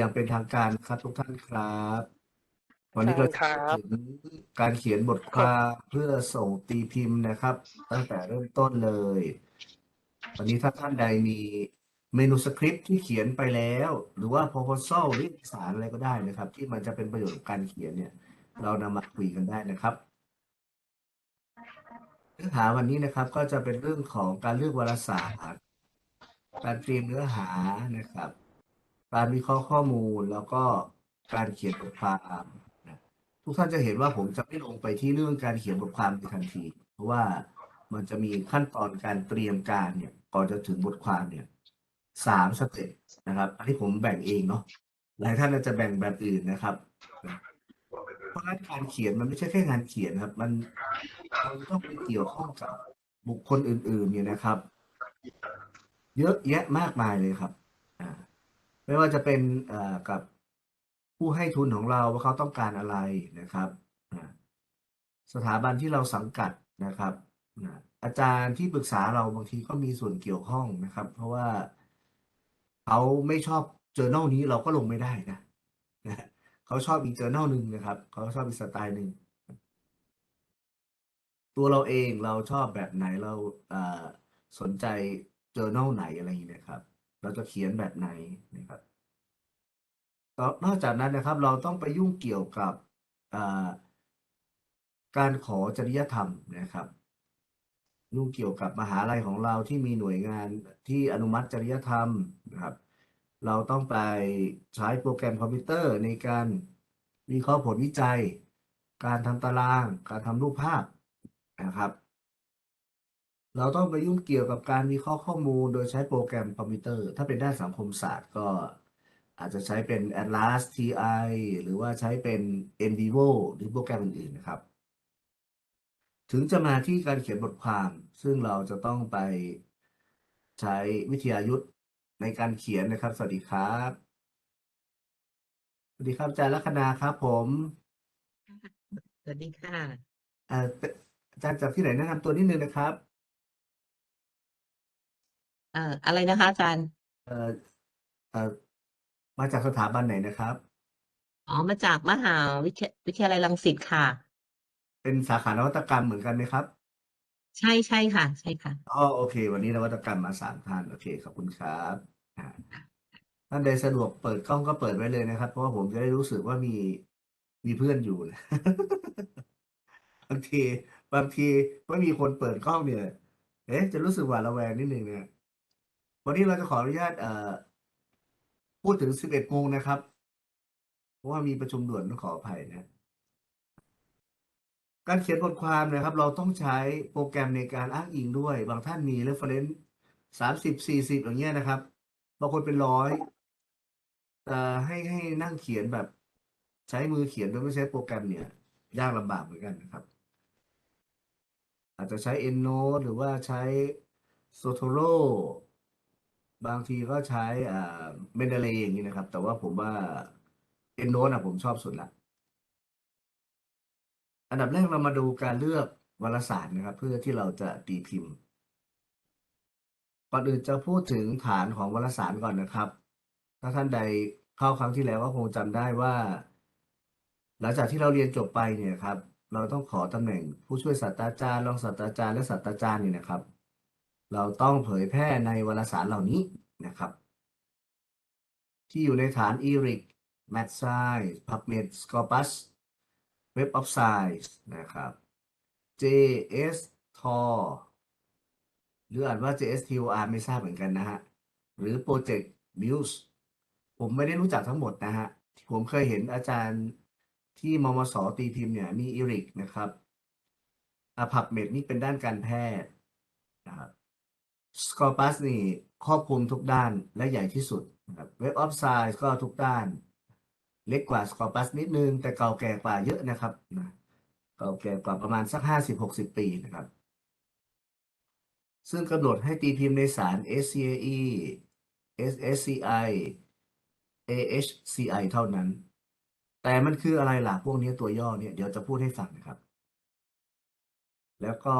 สวัสดีอย่างเป็นทางการครับทุกท่านครับ วันนี้เราจะครับพูดถึงการเขียนบทความเพื่อส่งตีพิมพ์นะครับ ตั้งแต่เริ่มต้นเลย วันนี้ถ้าท่านใดมีเมนูสคริปต์ที่เขียนไปแล้ว หรือว่า proposal หรือเอกสารอะไรก็ได้นะครับ ที่มันจะเป็นประโยชน์กับการเขียนเนี่ย เรานำมาคุยกันได้นะครับเนื้อหาวันนี้นะครับ ก็จะเป็นเรื่องของการเลือกวารสาร การเตรียมเนื้อหานะครับ การวิเคราะห์ข้อมูลแล้วก็การเขียนบทความนะทุกท่านจะเห็นว่าผมจะไม่ลงไปที่เรื่องการเขียนบทความในทันที เพราะว่ามันจะมีขั้นตอนการเตรียมการเนี่ยก่อนจะถึงบทความเนี่ยสามสเต็ปนะครับ อันนี้ผมแบ่งเองเนาะหลายท่านอาจจะแบ่งแบบอื่นนะครับ เพราะฉะนั้นการเขียนมันไม่ใช่แค่งานเขียนครับ มันมันต้องไปเกี่ยวข้องกับบุคคลอื่นๆเนี่ยนะครับ เยอะแยะมากมายเลยครับอ่า ไม่ว่าจะเป็นกับผู้ให้ทุนของเราว่าเขาต้องการอะไรนะครับ สถาบันที่เราสังกัดนะครับอาจารย์ที่ปรึกษาเราบางทีก็มีส่วนเกี่ยวข้องนะครับ เพราะว่าเขาไม่ชอบเจอ r n นี้เราก็ลงไม่ได้นะเขาชอบอีกเจอ r n หนึ่งนะครับเขาชอบอีกสไตล์หนึ่งตัวเราเองเราชอบแบบไหนเราสนใจเจอ r n ไหนอะไรอย่างเงี้ยครับ เราจะเขียนแบบไหนนะครับนอกจากนั้นนะครับ เราต้องไปยุ่งเกี่ยวกับการขอจริยธรรมนะครับยุ่งเกี่ยวกับมหาลัยของเราที่มีหน่วยงานที่อนุมัติจริยธรรมนะครับ เราต้องไปใช้โปรแกรมคอมพิวเตอร์ในการวิเคราะห์ผลวิจัย การทำตาราง การทำรูปภาพนะครับ เราต้องไปยุ่งเกี่ยวกับการวิเคราะห์ข้อมูลโดยใช้โปรแกรมคอมพิวเตอร์ ถ้าเป็นด้านสังคมศาสตร์ก็อาจจะใช้เป็น Atlas TI หรือว่าใช้เป็น NVivo หรือโปรแกรมอื่นๆนะครับ ถึงจะมาที่การเขียนบทความ ซึ่งเราจะต้องไปใช้วิทยายุทธ์ในการเขียนนะครับ สวัสดีครับ สวัสดีครับอาจารย์ลัคนาครับผม สวัสดีค่ะเอ่ออาจารย์จากที่ไหนแนะนำตัวนิดนึงนะครับ เอ่อ อะไรนะคะอาจารย์ เอ่อ เอ่อ มาจากสถาบันไหนนะครับ อ๋อ มาจากมหาวิทยวิทยาลัยรังสิตค่ะ เป็นสาขานวัตกรรมเหมือนกันไหมครับ ใช่ ใช่ค่ะ ใช่ค่ะอ๋อโอเค วันนี้นวัตกรรมมาสามท่าน โอเค ขอบคุณครับอ่าท่านใดสะดวกเปิดกล้องก็เปิดไว้เลยนะครับ เพราะว่าผมจะได้รู้สึกว่ามี มีเพื่อนอยู่นะบางที บางทีไม่มีคนเปิดกล้องเนี่ย เอ๊ะ จะรู้สึกหวาดระแวงนิดนึงเนี่ย วันนี้เราจะขออนุญาตพูดถึงสิบเอ็ดโมงนะครับ เพราะว่ามีประชุมด่วนต้องขออภัยนะ การเขียนบทความนะครับ เราต้องใช้โปรแกรมในการอ้างอิงด้วย บางท่านมี reference สามสิบสี่สิบอย่างเงี้ยนะครับ บางคนเป็นร้อยแต่ให้ให้นั่งเขียนแบบใช้มือเขียนโดยไม่ใช้โปรแกรมเนี่ย ยากลำบากเหมือนกันนะครับ อาจจะใช้ EndNote หรือว่าใช้ Zotero บางทีก็ใช้อ่า Mendeley อย่างนี้นะครับ แต่ว่าผมว่า EndNote อะผมชอบสุดละอันดับแรกเรามาดูการเลือกวารสารนะครับ เพื่อที่เราจะตีพิมพ์ก่อนอื่นจะพูดถึงฐานของวารสารก่อนนะครับ ถ้าท่านใดเข้าครั้งที่แล้วก็คงจำได้ว่า หลังจากที่เราเรียนจบไปเนี่ยครับ เราต้องขอตำแหน่งผู้ช่วยศาสตราจารย์รองศาสตราจารย์และศาสตราจารย์เนี่ยนะครับ เราต้องเผยแพร่ในวารสารเหล่านี้นะครับ ที่อยู่ในฐาน ERIC MathScience PubMed Scopus Web of Science นะครับ JS Tor หรืออ่านว่า JSTOR ไม่ทราบเหมือนกันนะฮะ หรือ Project Muse ผมไม่ได้รู้จักทั้งหมดนะฮะ ผมเคยเห็นอาจารย์ที่มมสตีพิมพ์เนี่ยมี ERIC นะครับอาพับเมดนี่เป็นด้านการแพทย์นะครับ Scopus นี่ครอบคลุมทุกด้านและใหญ่ที่สุดนะครับ Web of Science ก็ทุกด้าน เล็กกว่า Scopus นิดนึง แต่เก่าแก่กว่าเยอะนะครับนะเก่าแก่กว่าประมาณสักห้าสิบหกสิบปีนะครับ ซึ่งกำหนดให้ตีพิมพ์ในสาร SCAE SSCI AHCI เท่านั้น แต่มันคืออะไรล่ะ พวกนี้ตัวย่อเนี่ย เดี๋ยวจะพูดให้ฟังนะครับ แล้วก็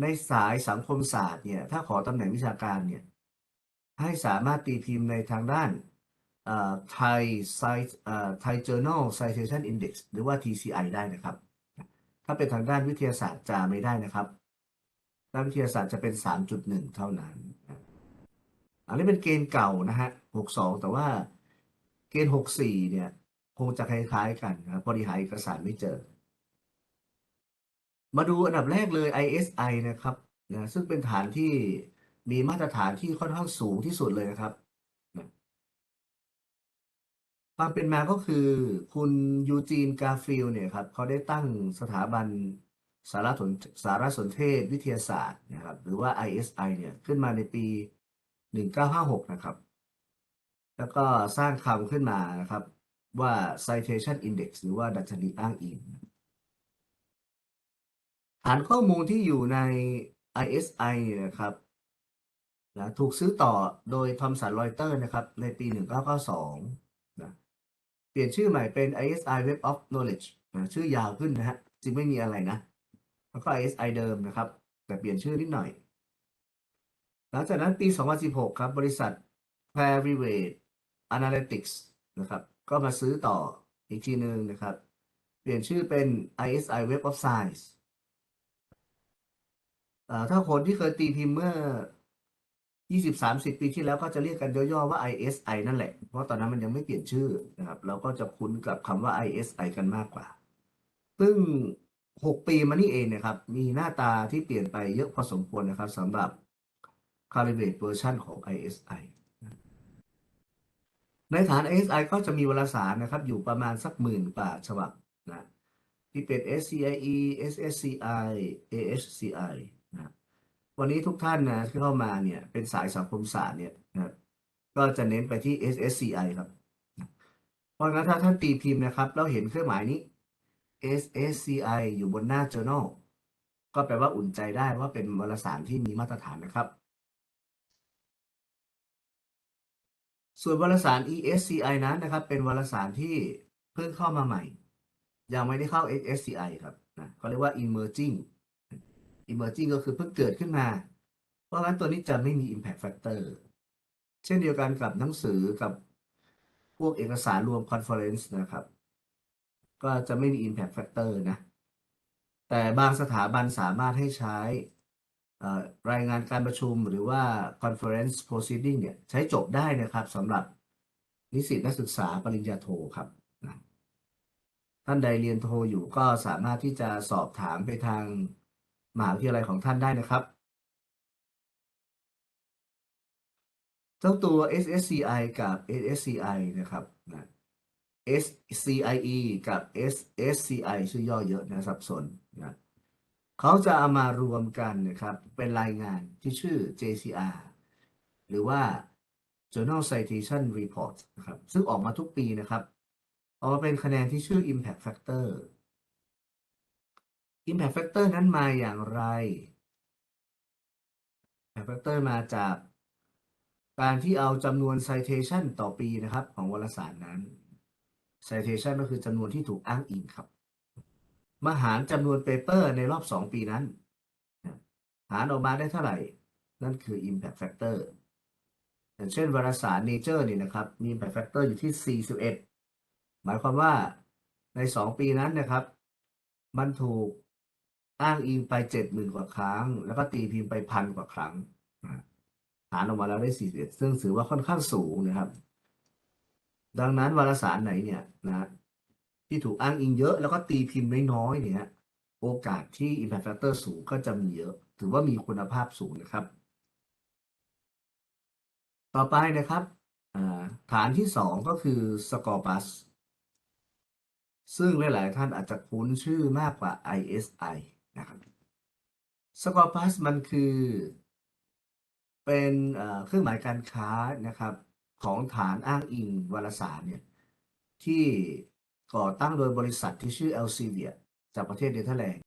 ในสายสังคมศาสตร์เนี่ย ถ้าขอตำแหน่งวิชาการเนี่ย ให้สามารถตีพิมพ์ในทางด้านเอ่อ Thai Cite เอ่อ Thai Journal Citation Index หรือว่า TCI ได้นะครับ ถ้าเป็นทางด้านวิทยาศาสตร์จะไม่ได้นะครับด้านวิทยาศาสตร์จะเป็น 3.1 เท่านั้น อันนี้เป็นเกณฑ์เก่านะฮะ 62 แต่ว่าเกณฑ์ 64 เนี่ย คงจะคล้ายๆกันนะครับพอดีหาเอกสารไม่เจอ มาดูอันดับแรกเลย ISI นะครับนะซึ่งเป็นฐานที่มีมาตรฐานที่ค่อนข้างสูงที่สุดเลยนะครับนะความเป็นมาก็คือคุณยูจีนกาฟิลเนี่ยครับเขาได้ตั้งสถาบันสารสนสารสนเทศวิทยาศาสตร์นะครับหรือว่า ISI เนี่ยขึ้นมาในปี 1956 นะครับ แล้วก็สร้างคำขึ้นมานะครับว่า citation index หรือว่าดัชนีอ้างอิง ฐานข้อมูลที่อยู่ใน ISI นะครับนะถูกซื้อต่อโดยทอมสันรอยเตอร์นะครับในปี 1992นะเปลี่ยนชื่อใหม่เป็น ISI Web of Knowledge นะชื่อยาวขึ้นนะฮะจริงไม่มีอะไรนะ แล้วก็ ISI เดิมนะครับ แต่เปลี่ยนชื่อนิดหน่อย หลังจากนั้นปี 2016 ครับ บริษัท Clarivate Analytics นะครับ ก็มาซื้อต่ออีกทีหนึ่งนะครับ เปลี่ยนชื่อเป็น ISI Web of Science ถ้าคนที่เคยตีพิมพ์เมื่อ 20-30 ปีที่แล้วก็จะเรียกกันย่อๆว่า ISI นั่นแหละ เพราะตอนนั้นมันยังไม่เปลี่ยนชื่อนะครับ เราก็จะคุ้นกับคำว่า ISI กันมากกว่า ซึ่ง 6 ปีมานี่เองนะครับ มีหน้าตาที่เปลี่ยนไปเยอะพอสมควรนะครับสำหรับ Calibrate version ของ ISI ในฐาน ISI ก็จะมีวารสารนะครับ อยู่ประมาณสักหมื่นกว่าฉบับนะที่เป็น SCIE SSCI AHCI วันนี้ทุกท่านนะที่เข้ามาเนี่ยเป็นสายสังคมศาสตร์เนี่ยนะก็จะเน้นไปที่ SSCI ครับ เพราะงั้นถ้าท่านตีพิมพ์นะครับ แล้วเห็นเครื่องหมายนี้ SSCI อยู่บนหน้า journal ก็แปลว่าอุ่นใจได้ว่าเป็นวารสารที่มีมาตรฐานนะครับ ส่วนวารสาร ESCI นั้นนะครับ เป็นวารสารที่เพิ่งเข้ามาใหม่ ยังไม่ได้เข้า SSCI ครับนะเขาเรียกว่า emerging emerging ก็คือเพิ่งเกิดขึ้นมา เพราะงั้นตัวนี้จะไม่มี impact factor เช่นเดียวกันกับหนังสือกับพวกเอกสารรวม conference นะครับ ก็จะไม่มี impact factor นะ แต่บางสถาบันสามารถให้ใช้รายงานการประชุมหรือว่า conference proceeding เนี่ยใช้จบได้นะครับสำหรับนิสิตนักศึกษาปริญญาโทครับนะท่านใดเรียนโทอยู่ก็สามารถที่จะสอบถามไปทาง มหาวิทยาลัยของท่านได้นะครับ เจ้าตัว SSCI กับ SSCI นะครับนะ SCIE กับ SSCI ชื่อย่อเยอะนะสับสนนะเขาจะเอามารวมกันนะครับเป็นรายงานที่ชื่อ JCR หรือว่า Journal Citation Report นะครับซึ่งออกมาทุกปีนะครับออกมาเป็นคะแนนที่ชื่อ Impact Factor Impact Factor นั้นมาอย่างไร Impact Factor มาจากการที่เอาจำนวน citation ต่อปีนะครับ ของวารสารนั้น citation ก็คือจำนวนที่ถูกอ้างอิงครับ มาหารจำนวนเปเปอร์ในรอบ 2 ปีนั้น หารออกมาได้เท่าไหร่ นั่นคือ impact factor อย่างเช่นวารสาร Nature นี่นะครับ มี impact factor อยู่ที่ 41 หมายความว่าใน 2 ปีนั้นนะครับ มันถูก อ้างอิงไป70,000กว่าครั้ง แล้วก็ตีพิมพ์ไปพันกว่าครั้งหารออกมาแล้วได้41ซึ่งถือว่าค่อนข้างสูงนะครับ ดังนั้นวารสารไหนเนี่ยนะที่ถูกอ้างอิงเยอะแล้วก็ตีพิมพ์น้อยๆเนี่ยโอกาสที่ impact factor สูงก็จะมีเยอะ ถือว่ามีคุณภาพสูงนะครับ ต่อไปนะครับฐานที่สองก็คือ Scopus ซึ่งหลายๆท่านอาจจะคุ้นชื่อมากกว่า ISI นะครับ Scopus มันคือ เป็นเครื่องหมายการค้านะครับ ของฐานอ้างอิงวารสารเนี่ยที่ก่อตั้งโดยบริษัทที่ชื่อ e l s e v i ียจากประเทศเนเธอร์แลนด์